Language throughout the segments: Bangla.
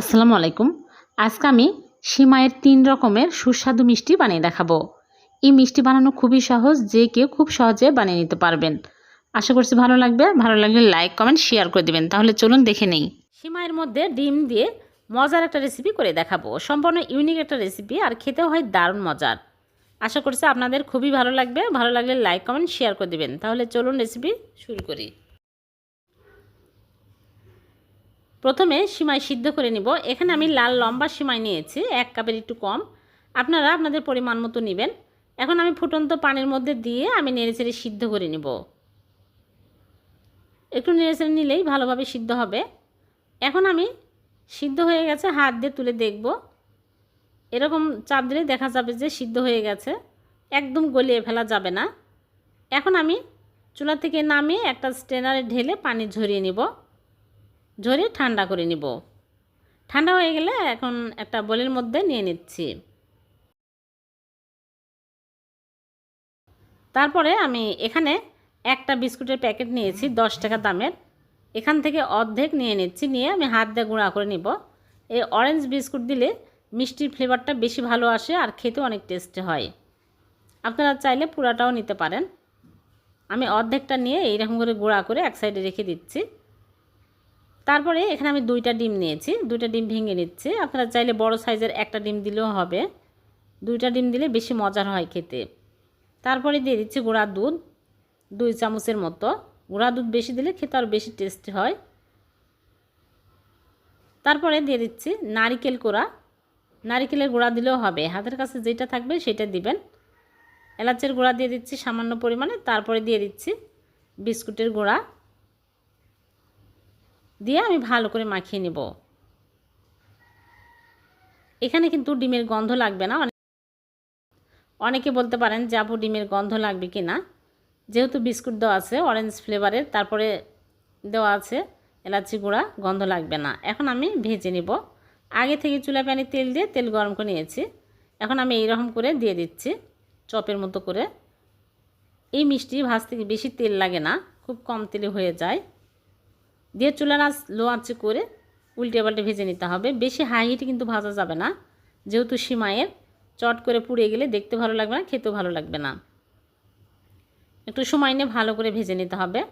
আসসালামু আলাইকুম। আজকে আমি সিমাইয়ের তিন রকমের সুস্বাদু মিষ্টি বানিয়ে দেখাবো। এই মিষ্টি বানানো খুবই সহজ, যে কেউ খুব সহজে বানিয়ে নিতে পারবেন। আশা করছি ভালো লাগবে। ভালো লাগলে লাইক, কমেন্ট, শেয়ার করে দেবেন। তাহলে চলুন দেখে নেই। সিমাইয়ের মধ্যে ডিম দিয়ে মজার একটা রেসিপি করে দেখাবো। সম্পূর্ণ ইউনিক একটা রেসিপি আর খেতেও হয় দারুণ মজার। আশা করছি আপনাদের খুবই ভালো লাগবে। ভালো লাগলে লাইক, কমেন্ট, শেয়ার করে দেবেন। তাহলে চলুন রেসিপি শুরু করি। প্রথমে সিমাই সিদ্ধ করে নিব। এখানে আমি লাল লম্বা সিমাই নিয়েছি, এক কাপের একটু কম। আপনারা আপনাদের পরিমাণ মতো নেবেন। এখন আমি ফুটন্ত পানির মধ্যে দিয়ে আমি নেড়েচেড়ে সিদ্ধ করে নিব। একটু নেড়েচেড়ে নিলেই ভালোভাবে সিদ্ধ হবে। এখন আমি সিদ্ধ হয়ে গেছে, হাত দিয়ে তুলে দেখব। এরকম চাপ দিলেই দেখা যাবে যে সিদ্ধ হয়ে গেছে। একদম গলিয়ে ফেলা যাবে না। এখন আমি চুলা থেকে নামিয়ে একটা স্ট্রেনারে ঢেলে পানি ঝরিয়ে নিব। ঝরিয়ে ঠান্ডা করে নিব। ঠান্ডা হয়ে গেলে এখন একটা বোলের মধ্যে নিয়ে নিচ্ছি। তারপরে আমি এখানে একটা বিস্কুটের প্যাকেট নিয়েছি, দশ টাকা দামের। এখান থেকে অর্ধেক নিয়ে নিচ্ছি, নিয়ে আমি হাত দিয়ে গুঁড়া করে নিব। এই অরেঞ্জ বিস্কুট দিলে মিষ্টির ফ্লেভারটা বেশি ভালো আসে আর খেতে অনেক টেস্টি হয়। আপনারা চাইলে পুরাটাও নিতে পারেন। আমি অর্ধেকটা নিয়ে এইরকম করে গুঁড়া করে এক সাইডে রেখে দিচ্ছি। তারপরে এখানে আমি দুইটা ডিম নিয়েছি। দুইটা ডিম ভেঙে নিচ্ছি। আপনারা চাইলে বড় সাইজের একটা ডিম দিলেও হবে। দুইটা ডিম দিলে বেশি মজার হয় খেতে। তারপরে দিয়ে দিচ্ছি গুঁড়া দুধ, দুই চামচের মতো। গুঁড়া দুধ বেশি দিলে খেতে আরও বেশি টেস্টি হয়। তারপরে দিয়ে দিচ্ছি নারিকেল কোড়া নারিকেলের গুঁড়া দিলেও হবে। হাতের কাছে যেটা থাকবে সেটা দিবেন। এলাচের গুঁড়া দিয়ে দিচ্ছি সামান্য পরিমাণে। তারপরে দিয়ে দিচ্ছি বিস্কুটের গুঁড়া। দিয়ে আমি ভালো করে মাখিয়ে নেব। এখানে কিন্তু ডিমের গন্ধ লাগবে না। অনেকে বলতে পারেন যে, আপু, ডিমের গন্ধ লাগবে কি না? যেহেতু বিস্কুট দেওয়া আছে অরেঞ্জ ফ্লেভারের তারপরে দেওয়া আছে এলাচি গুঁড়া, গন্ধ লাগবে না। এখন আমি ভেজে নিব। আগে থেকে চুলা প্যানে তেল দিয়ে তেল গরম করে নিয়েছি। এখন আমি এইরকম করে দিয়ে দিচ্ছি, চপের মতো করে। এই মিষ্টি ভাজতে বেশি তেল লাগে না, খুব কম তেলে হয়ে যায়। দিয়ে চুলার আঁচ লো আঁচে করে উল্টে পাল্টে ভেজে নিতে হবে। বেশি হাই হিটে কিন্তু ভাজা যাবে না। যেহেতু সিমাইয়ের, চট করে পুড়ে গেলে দেখতে ভালো লাগবে না, খেতেও ভালো লাগবে না। একটু সময় নিয়ে ভালো করে ভেজে নিতে হবে।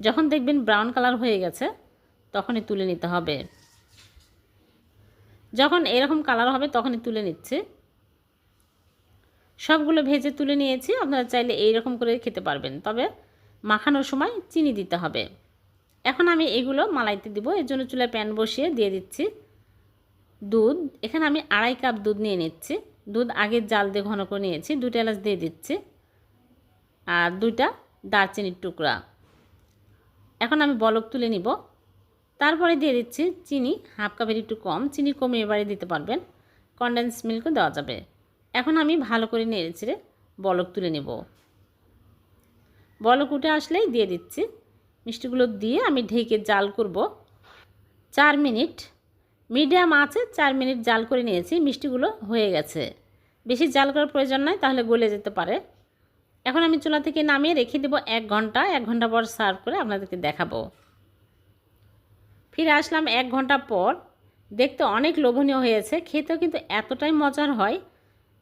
যখন দেখবেন ব্রাউন কালার হয়ে গেছে, তখনই তুলে নিতে হবে। যখন এরকম কালার হবে, তখনই তুলে নিচ্ছে। সবগুলো ভেজে তুলে নিয়েছি, আপনারা চাইলে এইরকম করে খেতে পারবেন। তবে মাখানোর সময় চিনি দিতে হবে। এখন আমি এগুলো মালাইতে দিব। এর জন্য চুলায় প্যান বসিয়ে দিয়ে দিচ্ছি দুধ। এখানে আমি আড়াই কাপ দুধ নিয়ে নিচ্ছি। দুধ আগে জাল দিয়ে ঘন করে নিয়েছি। দুটো এলাচ দিয়ে দিচ্ছি। আর দুইটা দারচিনির টুকরা। এখন আমি বলক তুলে নিব। তারপরে দিয়ে দিচ্ছি চিনি। হাফ কাপের একটু কম। চিনি কমে এবারে দিতে পারবেন। কন্ডেন্স মিল্কও দেওয়া যাবে। এখন আমি ভালো করে নেড়ে ছেড়ে বলক তুলে নেব। বলক উঠে আসলেই দিয়ে দিচ্ছি। মিষ্টিগুলো দিয়ে আমি ঢেকে জাল করব। চার মিনিট। মিডিয়াম আছে, চার মিনিট জাল করে নিয়েছি, মিষ্টিগুলো হয়ে গেছে। বেশি জাল করার প্রয়োজন নাই, তাহলে গলে যেতে পারে। এখন আমি চুলা থেকে নামিয়ে রেখে দেবো এক ঘণ্টা। এক ঘণ্টা পর সার্ভ করে আপনাদেরকে দেখাবো। ফিরে আসলাম এক ঘণ্টা পর। দেখতে অনেক লোভনীয় হয়েছে, খেতেও কিন্তু এতটাই মজার হয়।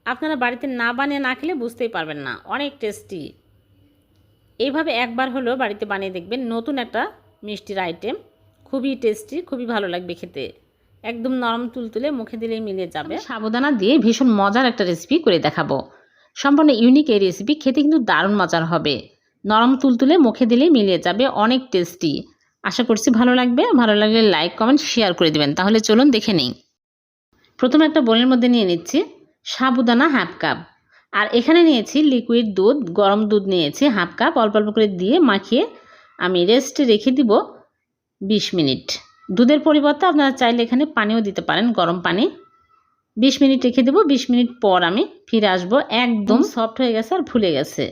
আপনারা বাড়িতে না বানিয়ে না খেলে বুঝতেই পারবেন না, অনেক টেস্টি। এইভাবে একবার হলেও বাড়িতে বানিয়ে দেখবেন নতুন একটা মিষ্টির আইটেম খুবই টেস্টি খুবই ভালো লাগবে খেতে। একদম নরম তুলতুলে মুখে দিলেই মিলে যাবে। সাবধানা দিয়ে ভীষণ মজার একটা রেসিপি করে দেখাবো। সম্পূর্ণ ইউনিক এই রেসিপি খেতে কিন্তু দারুণ মজার হবে। নরম তুলতুলে মুখে দিলেই মিলিয়ে যাবে, অনেক টেস্টি আশা করছি ভালো লাগবে। ভালো লাগলে লাইক কমেন্ট শেয়ার করে দেবেন। তাহলে চলুন দেখে নিই। প্রথমে একটা বোলের মধ্যে নিয়ে নিচ্ছি। সাবুদানা হাফ কাপ আর এখানে নিয়েছি লিকুইড দুধ গরম দুধ নিয়েছি হাফ কাপ অল্প অল্প করে দিয়ে মাখিয়ে আমি রেস্টে রেখে দিব বিশ মিনিট। দুধের পরিবর্তে আপনারা চাইলে এখানে পানিও দিতে পারেন গরম পানি। বিশ মিনিট রেখে দেবো বিশ মিনিট পর আমি ফিরে আসব। একদম সফট হয়ে গেছে আর ফুলে গেছে।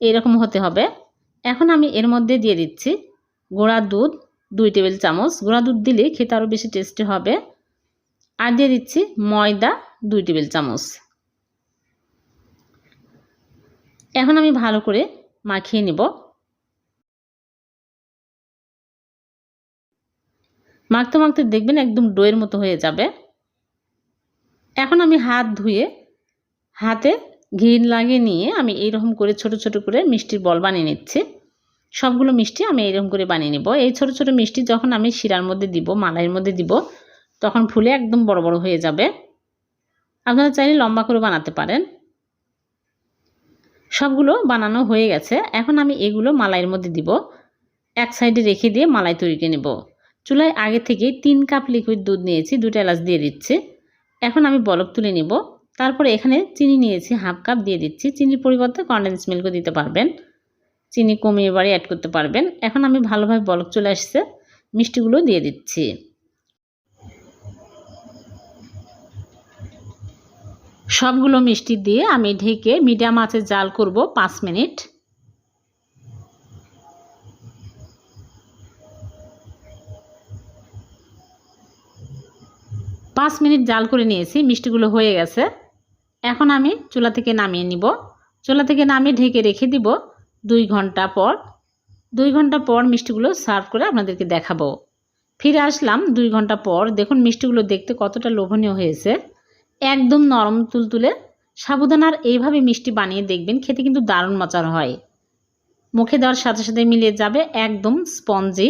এরকম হতে হবে। এখন আমি এর মধ্যে দিয়ে দিচ্ছি গোড়া দুধ দুই টেবিল চামচ। গোড়া দুধ দিলে খেতে আরও বেশি টেস্টি হবে। আর দিয়ে দিচ্ছি ময়দা দুই টেবিল চামচ। এখন আমি ভালো করে মাখিয়ে নেব। মাখতে মাখতে দেখবেন একদম ডোয়ের মতো হয়ে যাবে। এখন আমি হাত ধুয়ে হাতে ঘি লাগিয়ে নিয়ে আমি এইরকম করে ছোট ছোট করে মিষ্টির বল বানিয়ে নিচ্ছি। সবগুলো মিষ্টি আমি এইরকম করে বানিয়ে নিব। এই ছোট ছোট মিষ্টি যখন আমি শিরার মধ্যে দিব, মালাইয়ের মধ্যে দিব, তখন ফুলে একদম বড় বড় হয়ে যাবে। আপনারা চাইলে লম্বা করে বানাতে পারেন। সবগুলো বানানো হয়ে গেছে। এখন আমি এগুলো মালাইয়ের মধ্যে দিব। এক সাইডে রেখে দিয়ে মালাই তৈরি করে নেব। চুলায় আগে থেকে তিন কাপ লিকুইড দুধ নিয়েছি দুটো এলাচ দিয়ে দিচ্ছি। এখন আমি বলক তুলে নিব। তারপরে এখানে চিনি নিয়েছি, হাফ কাপ দিয়ে দিচ্ছি। চিনির পরিবর্তে কন্ডেন্স মিল্কও দিতে পারবেন। চিনি কমিয়ে বাড়ি অ্যাড করতে পারবেন। এখন আমি ভালোভাবে বলক চলে আসছে। মিষ্টিগুলো দিয়ে দিচ্ছি। সবগুলো মিষ্টি দিয়ে আমি ঢেকে মিডিয়াম আঁচে জাল করব পাঁচ মিনিট। পাঁচ মিনিট জাল করে নিয়েছি, মিষ্টিগুলো হয়ে গেছে। এখন আমি চুলা থেকে নামিয়ে নিব। চুলা থেকে নামিয়ে ঢেকে রেখে দিব দুই ঘণ্টা পর। দুই ঘণ্টা পর মিষ্টিগুলো সার্ভ করে আপনাদেরকে দেখাবো। ফিরে আসলাম দুই ঘণ্টা পর। দেখুন, মিষ্টিগুলো দেখতে কতটা লোভনীয় হয়েছে। একদম নরম তুলতুলে সাবুদানার এইভাবে মিষ্টি বানিয়ে দেখবেন, খেতে কিন্তু দারুণ মজার হয়। মুখে দেওয়ার সাথে সাথে মিলিয়ে যাবে একদম স্পঞ্জি।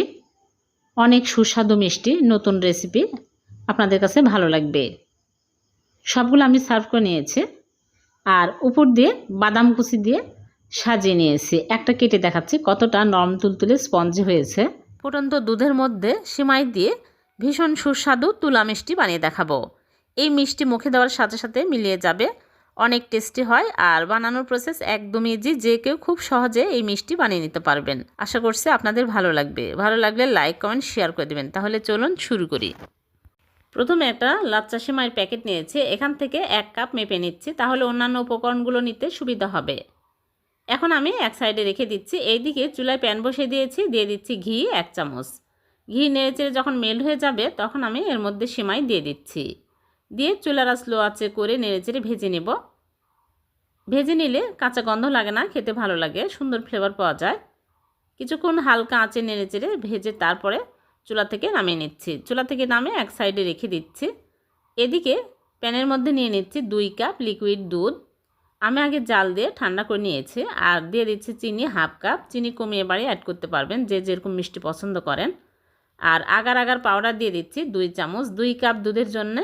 অনেক সুস্বাদু মিষ্টি, নতুন রেসিপি আপনাদের কাছে ভালো লাগবে। সবগুলো আমি সার্ভ করে নিয়েছি। আর উপর দিয়ে বাদাম কুচি দিয়ে সাজিয়ে নিয়েছি। একটা কেটে দেখাচ্ছি কতটা নরম তুলতুলে স্পঞ্জি হয়েছে। ফুটন্ত দুধের মধ্যে সিমাই দিয়ে ভীষণ সুস্বাদু তুলা মিষ্টি বানিয়ে দেখাবো। এই মিষ্টি মুখে দেওয়ার সাথে সাথে মিলিয়ে যাবে। অনেক টেস্টি হয় আর বানানোর প্রসেস একদমই ইজি যে কেউ খুব সহজে এই মিষ্টি বানিয়ে নিতে পারবেন। আশা করছি আপনাদের ভালো লাগবে। ভালো লাগলে লাইক কমেন্ট শেয়ার করে দেবেন। তাহলে চলুন শুরু করি। প্রথমে একটা লাচ্চা সেমাইয়ের প্যাকেট নিয়েছি। এখান থেকে এক কাপ মেপে নিচ্ছি। তাহলে অন্যান্য উপকরণগুলো নিতে সুবিধা হবে। এখন আমি এক সাইডে রেখে দিচ্ছি। এইদিকে চুলায় প্যান বসিয়ে দিয়েছি। দিয়ে দিচ্ছি ঘি এক চামচ। ঘি নেড়েচেড়ে যখন মেল্ট হয়ে যাবে, তখন আমি এর মধ্যে সেমাই দিয়ে দিচ্ছি। দিয়ে চুলারা স্লো আছে করে নেড়েচেড়ে ভেজে নেব। ভেজে নিলে কাঁচা গন্ধ লাগে না, খেতে ভালো লাগে, সুন্দর ফ্লেভার পাওয়া যায়। কিছুক্ষণ হালকা আঁচে নেড়েচেড়ে ভেজে তারপরে চুলা থেকে নামিয়ে নিচ্ছি। চুলা থেকে নামে এক সাইডে রেখে দিচ্ছি। এদিকে প্যানের মধ্যে নিয়ে নিচ্ছি দুই কাপ লিকুইড দুধ। আমি আগে জাল দিয়ে ঠান্ডা করে নিয়েছি আর দিয়ে দিচ্ছি চিনি হাফ কাপ। চিনি কমিয়ে বাড়ি অ্যাড করতে পারবেন যে যেরকম মিষ্টি পছন্দ করেন। আর আগার আগার পাউডার দিয়ে দিচ্ছি দুই চামচ, দুই কাপ দুধের জন্যে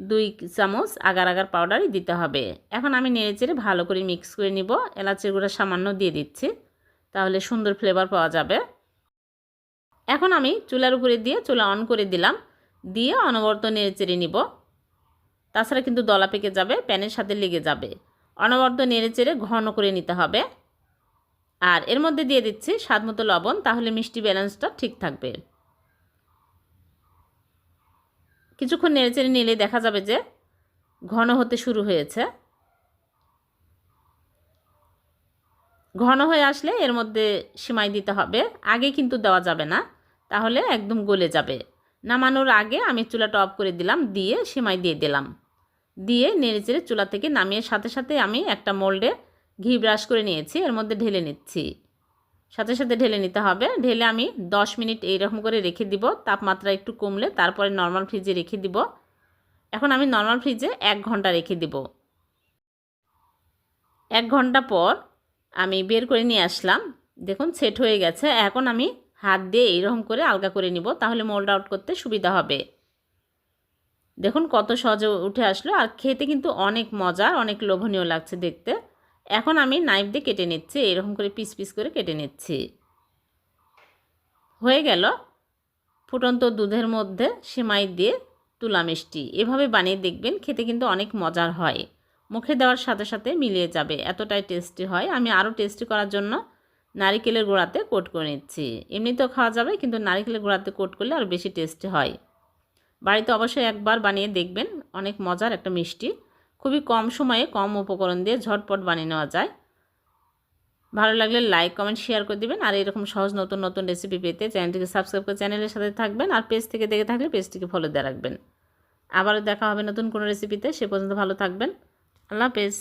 দুই চামচ আগার আগার পাউডারই দিতে হবে। এখন আমি নেড়েচেড়ে ভালো করে মিক্স করে নিব। এলাচের গুঁড়া সামান্য দিয়ে দিচ্ছি। তাহলে সুন্দর ফ্লেভার পাওয়া যাবে। এখন আমি চুলার উপরে দিয়ে চুলা অন করে দিলাম। দিয়ে অনবরত নেড়েচেড়ে নিব। তাছাড়া কিন্তু দলা পেকে যাবে, প্যানের সাথে লেগে যাবে। অনবরত নেড়েচেড়ে ঘন করে নিতে হবে। আর এর মধ্যে দিয়ে দিচ্ছি স্বাদ মতো লবণ, তাহলে মিষ্টি ব্যালেন্সটা ঠিক থাকবে। কিছুক্ষণ নেড়েচেড়ে নিলে দেখা যাবে যে ঘন হতে শুরু হয়েছে। ঘন হয়ে আসলে এর মধ্যে সিমাই দিতে হবে। আগে কিন্তু দেওয়া যাবে না। তাহলে একদম গলে যাবে। নামানোর আগে আমি চুলাটা অফ করে দিলাম, দিয়ে সিমাই দিয়ে দিলাম। দিয়ে নেড়েচেড়ে চুলা থেকে নামিয়ে সাথে সাথে আমি একটা মোল্ডে ঘি ব্রাশ করে নিয়েছি। এর মধ্যে ঢেলে নিচ্ছি। সাথে সাথে ঢেলে নিতে হবে। ঢেলে আমি 10 মিনিট এইরকম করে রেখে দিব। তাপমাত্রা একটু কমলে তারপরে নর্মাল ফ্রিজে রেখে দিব। এখন আমি নর্মাল ফ্রিজে এক ঘণ্টা রেখে দিব। এক ঘণ্টা পর আমি বের করে নিয়ে আসলাম। দেখুন সেট হয়ে গেছে। এখন আমি হাত দিয়ে এইরকম করে আলগা করে নিব, তাহলে মোল্ড আউট করতে সুবিধা হবে। দেখুন, কত সহজে উঠে আসলো। আর খেতে কিন্তু অনেক মজার, অনেক লোভনীয় লাগছে দেখতে। এখন আমি নাইফ দিয়ে কেটে নিচ্ছি, এরকম করে পিস পিস করে কেটে নিচ্ছি। হয়ে গেল ফুটন্ত দুধের মধ্যে সেমাই দিয়ে তুলা মিষ্টি। এভাবে বানিয়ে দেখবেন খেতে কিন্তু অনেক মজার হয়। মুখে দেওয়ার সাথে সাথে মিলিয়ে যাবে, এতটাই টেস্টি হয়। আমি আরও টেস্টি করার জন্য নারিকেলের গোড়াতে কোট করে নিচ্ছি। এমনিতেও খাওয়া যাবে, কিন্তু নারিকেলের গোড়াতে কোট করলে আরও বেশি টেস্টি হয়। বাড়িতে অবশ্যই একবার বানিয়ে দেখবেন, অনেক মজার একটা মিষ্টি। খুবই কম সময়ে কম উপকরণ দিয়ে ঝটপট বানিয়ে নেওয়া যায়। ভালো লাগলে লাইক কমেন্ট শেয়ার করে দেবেন। আর এরকম সহজ নতুন নতুন রেসিপি পেতে চ্যানেলটিকে সাবস্ক্রাইব করে চ্যানেলের সাথে থাকবেন। আর পেজ থেকে দেখে থাকলে পেজটিকে ফলো দিয়ে রাখবেন। আবারও দেখা হবে নতুন কোনো রেসিপিতে সে পর্যন্ত ভালো থাকবেন। আল্লাহ হাফেজ।